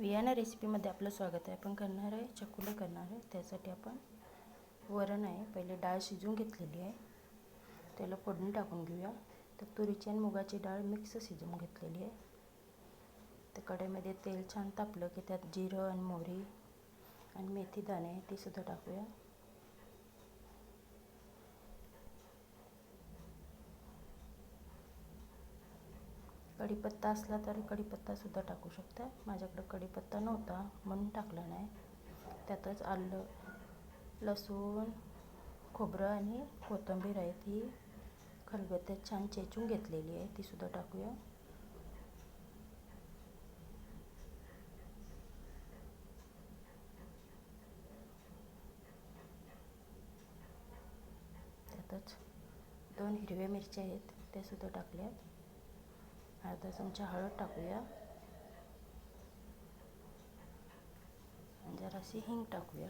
Vienna रेसिपीमध्ये आपलं स्वागत आहे. आपण करणार आहे चकुलं करणार आहे. त्यासाठी आपण वरण आहे. पहिले डाळ शिजवून घेतलेली आहे. त्याला फोडणी टाकून घेऊया. तर तुरीची आणि मुगाची डाळ मिक्स शिजवून घेतलेली आहे. तर कढईमध्ये तेल छान तापलं की त्यात जिरं आणि मोहरी आणि मेथी दाणे ते सुद्धा टाकूया. कढीपत्ता असला तर कढीपत्तासुद्धा टाकू शकता. माझ्याकडं कढीपत्ता नव्हता म्हणून टाकला नाही. त्यातच आलं लसूण खोबरं आणि कोथिंबीर आहे ती. खलबत्त्यात छान चेचून घेतलेली आहे तीसुद्धा टाकूया. त्यातच दोन हिरव्या मिरच्या आहेत त्यासुद्धा टाकल्यात. अर्धा चमचा हळद टाकूया. जराशी हिंग टाकूया.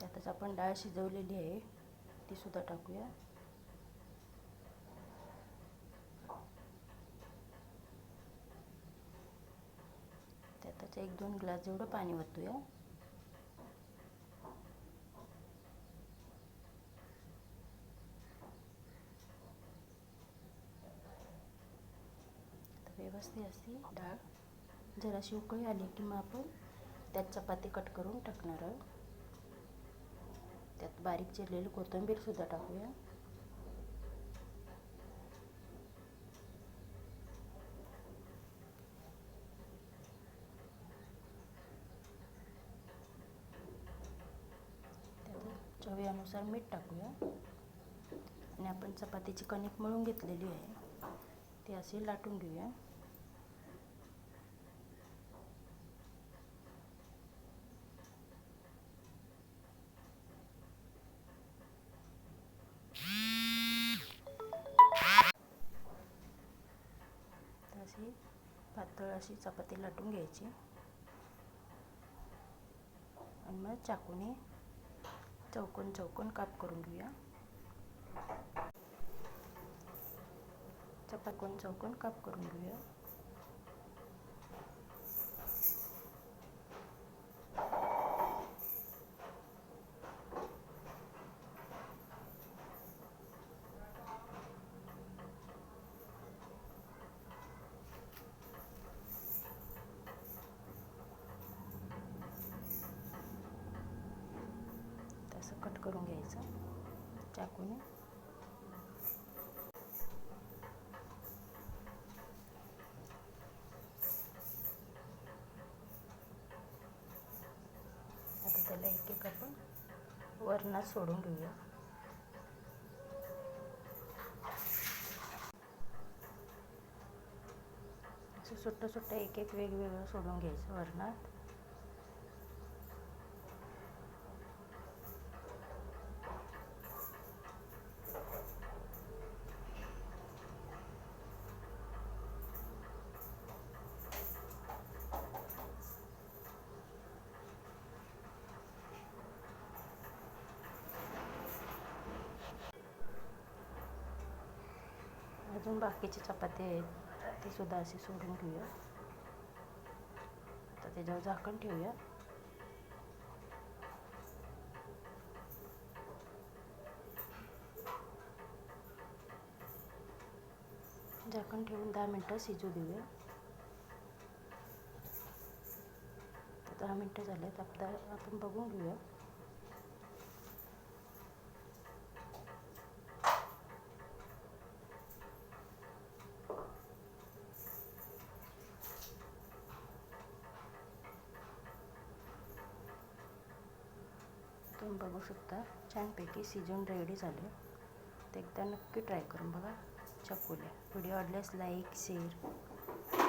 त्यातच आपण डाळ शिजवलेली आहे ती सुद्धा टाकूया. त्यातच एक दोन ग्लास जेवढं पाणी ओतूया. व्यवस्थित अशी डाळ. जराशी उकळी आली की मग आपण त्यात चपाती कट करून टाकणार आहोत. त्यात बारीक चिरलेली कोथिंबीरसुद्धा टाकूया. चवीनुसार मीठ टाकूया. आणि आपण चपातीची कणिक मळून घेतलेली आहे ती अशी लाटून घेऊया. अशी चपाती लाटून घ्यायची. आणि मग चाकूने चौकोन चौकोन काप करून घेऊया. चपाकोन चौकोन काप करून घेऊया. कट करून घ्यायचं चाकूने. आता त्याला एक एक आपण वरणात सोडून घेऊया. असं सुट्टं सुट्टं एक एक वेगवेगळं सोडून घ्यायचं वरणात अजून बाकीची चपाती आहेत ते सुद्धा अशी सोडून घेऊया. आता त्याच्यावर झाकण ठेवूया. झाकण ठेवून दहा मिनटं शिजू देऊया. दहा मिनटं झालेत आता आपण बघून घेऊया. बघू शकता. छानपैकी शिजून रेडी झाले. ते एकदा नक्की ट्राय करून बघा. चकुल्या व्हिडिओ आवडल्यास लाईक शेअर